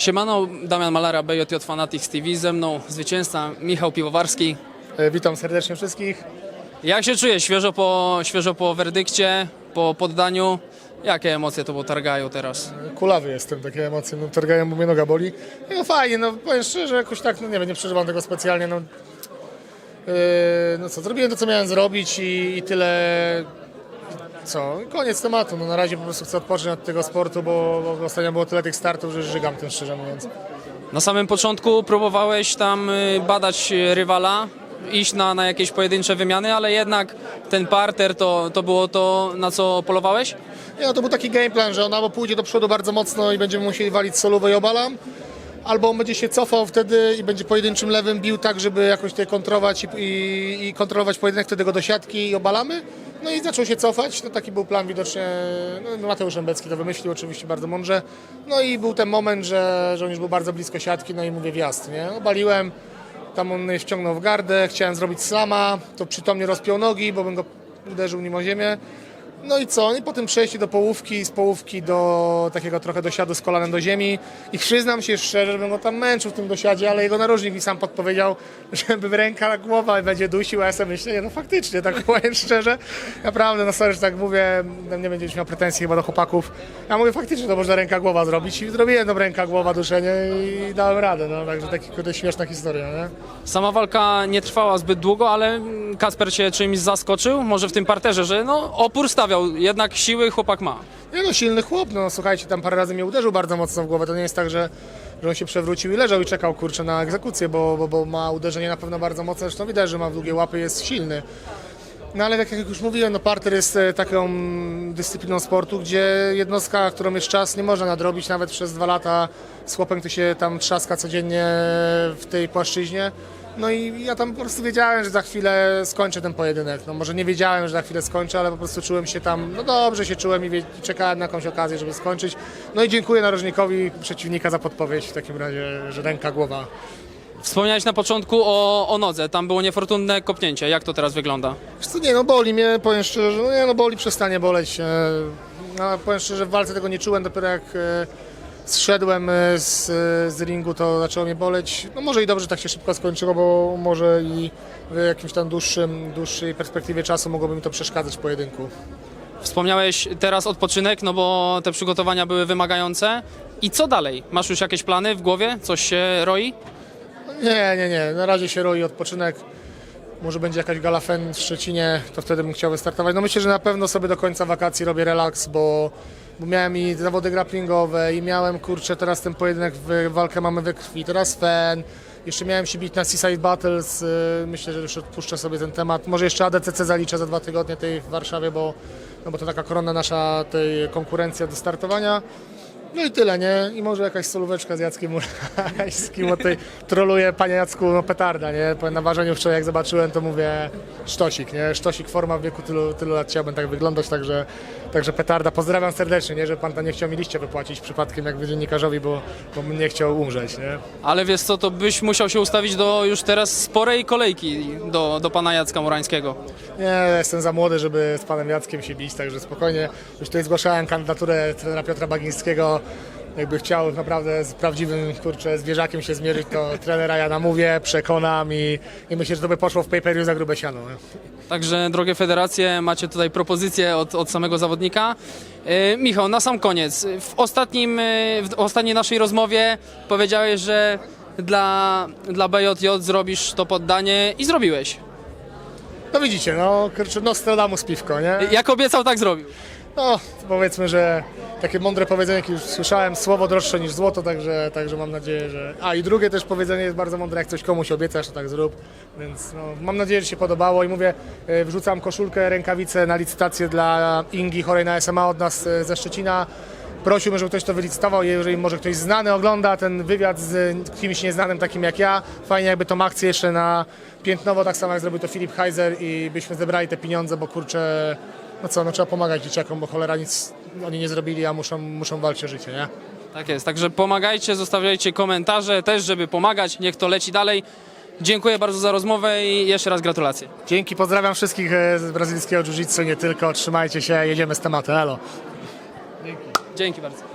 Siemano, Damian Malara, BJJ Fanatics TV, ze mną zwycięzca Michał Piwowarski. E, Witam serdecznie wszystkich. Jak się czujesz świeżo po, świeżo po werdykcie, po poddaniu? Jakie emocje to targają teraz? Kulawy jestem, takie emocje, no targają, bo mnie noga boli. No fajnie, no powiem szczerze, jakoś tak, no nie wiem, nie przeżywam tego specjalnie, no. Yy, no co, zrobiłem to, co miałem zrobić i, i tyle. Co, koniec tematu, no na razie po prostu chcę odpocząć od tego sportu, bo, bo ostatnio było tyle tych startów, że żygam tym szczerze mówiąc. Na samym początku próbowałeś tam y, badać y, rywala, iść na, na jakieś pojedyncze wymiany, ale jednak ten parter to, to było to, na co polowałeś? Nie, no to był taki game plan, że on albo pójdzie do przodu bardzo mocno i będziemy musieli walić solówę i obalam, albo on będzie się cofał wtedy i będzie pojedynczym lewym bił tak, żeby jakoś tutaj kontrolować i, i, i kontrolować pojedynek, wtedy go do siatki i obalamy. No i zaczął się cofać, no taki był plan widocznie, no Mateusz Embecki to wymyślił oczywiście bardzo mądrze. No i był ten moment, że, że on już był bardzo blisko siatki, no i mówię wjazd, nie? Obaliłem, tam on mnie wciągnął w gardę, chciałem zrobić slama, to przytomnie rozpiął nogi, bo bym go uderzył nim o ziemię. No i co? I potem przejście do połówki, z połówki do takiego trochę dosiadu z kolanem do ziemi. I przyznam się szczerze, że bym go tam męczył w tym dosiadzie, ale jego narożnik mi sam podpowiedział, żeby ręka, głowa będzie dusił, a ja sobie myślę, no faktycznie, tak powiem szczerze. Naprawdę, no sorry, że tak mówię, nie będziesz miał pretensji chyba do chłopaków. Ja mówię, faktycznie to można ręka, głowa zrobić i zrobiłem tą ręka, głowa, duszenie i dałem radę, no także taki, kurde, śmieszna historia, nie? Sama walka nie trwała zbyt długo, ale Kasper cię czymś zaskoczył, może w tym parterze, że no opór stawiał, jednak siły chłopak ma. Nie no, silny chłop, no słuchajcie, tam parę razy mnie uderzył bardzo mocno w głowę, to nie jest tak, że, że on się przewrócił i leżał i czekał, kurczę, na egzekucję, bo, bo, bo ma uderzenie na pewno bardzo mocne, zresztą widać, że ma długie łapy, jest silny. No ale tak jak już mówiłem, no parter jest e, taką dyscypliną sportu, gdzie jednostka, którą jest czas, nie można nadrobić nawet przez dwa lata z chłopem, który się tam trzaska codziennie w tej płaszczyźnie. No i ja tam po prostu wiedziałem, że za chwilę skończę ten pojedynek. No może nie wiedziałem, że za chwilę skończę, ale po prostu czułem się tam, no dobrze się czułem i wie, czekałem na jakąś okazję, żeby skończyć. No i dziękuję narożnikowi przeciwnika za podpowiedź w takim razie, że ręka, głowa. Wspomniałeś na początku o, o nodze, tam było niefortunne kopnięcie. Jak to teraz wygląda? Wiesz co, nie no boli mnie, powiem szczerze, no nie no boli, przestanie boleć. e, No, powiem szczerze, w walce tego nie czułem, dopiero jak e, zszedłem e, z, z ringu, to zaczęło mnie boleć. No może i dobrze tak się szybko skończyło, bo może i w jakimś tam dłuższym, dłuższej perspektywie czasu mogłoby mi to przeszkadzać w pojedynku. Wspomniałeś teraz odpoczynek, no bo te przygotowania były wymagające. I co dalej? Masz już jakieś plany w głowie? Coś się roi? Nie, nie, nie, na razie się roi odpoczynek. Może będzie jakaś gala fen w Szczecinie, to wtedy bym chciał wystartować. No myślę, że na pewno sobie do końca wakacji robię relaks, bo, bo miałem i zawody grapplingowe i miałem, kurczę, teraz ten pojedynek, w walkę mamy we krwi, teraz fen. Jeszcze miałem się bić na Seaside Battles, y, myślę, że już odpuszczę sobie ten temat. Może jeszcze ADCC zaliczę za dwa tygodnie tej w Warszawie, bo, no bo to taka korona nasza tej konkurencja do startowania. No i tyle, nie? I może jakaś solóweczka z Jackiem Murańskim, bo tutaj troluje panie Jacku, no petarda, nie? Na ważeniu wczoraj jak zobaczyłem, to mówię sztosik, nie? Sztosik, forma w wieku tylu, tylu lat chciałbym tak wyglądać, także, także petarda. Pozdrawiam serdecznie, nie? Że pan tam nie chciał mi liście wypłacić przypadkiem jakby dziennikarzowi, bo, bo nie chciał umrzeć, nie? Ale wiesz co, to byś musiał się ustawić do już teraz sporej kolejki do, do pana Jacka Murańskiego. Nie, jestem za młody, żeby z panem Jackiem się bić, także spokojnie. Już tutaj zgłaszałem kandydaturę trenera Piotra Bagińskiego. Jakby chciał naprawdę z prawdziwym, kurczę, zwierzakiem się zmierzyć, to trenera ja namówię, przekonam i, i myślę, że to by poszło w pay-per-view za grube siano. Także, drogie federacje, macie tutaj propozycję od, od samego zawodnika. E, Michał, na sam koniec. W, ostatnim, e, w ostatniej naszej rozmowie powiedziałeś, że dla, dla BJJ zrobisz to poddanie i zrobiłeś. No widzicie, no, kurczę, Nostradamus piwko, nie? Jak obiecał, tak zrobił. No, powiedzmy, że takie mądre powiedzenie, jakie już słyszałem, słowo droższe niż złoto, także, także mam nadzieję, że... A i drugie też powiedzenie jest bardzo mądre, jak coś komuś obiecasz, to tak zrób, więc no, mam nadzieję, że się podobało i mówię, e, wrzucam koszulkę, rękawice na licytację dla Ingi chorej na SMA od nas e, ze Szczecina. Prosiłbym, żeby ktoś to wylicytował, jeżeli może ktoś znany ogląda ten wywiad z kimś nieznanym takim jak ja. Fajnie jakby tą akcję jeszcze na piętnowo, tak samo jak zrobił to Filip Heiser i byśmy zebrali te pieniądze, bo kurczę, no co, no trzeba pomagać dzieciakom, bo cholera nic oni nie zrobili, a muszą, muszą walczyć o życie, nie? Tak jest, także pomagajcie, zostawiajcie komentarze też, żeby pomagać, niech to leci dalej. Dziękuję bardzo za rozmowę i jeszcze raz gratulacje. Dzięki, pozdrawiam wszystkich e, z brazylijskiego jiu-jitsu, nie tylko, trzymajcie się, jedziemy z tematem, elo. Dzięki bardzo.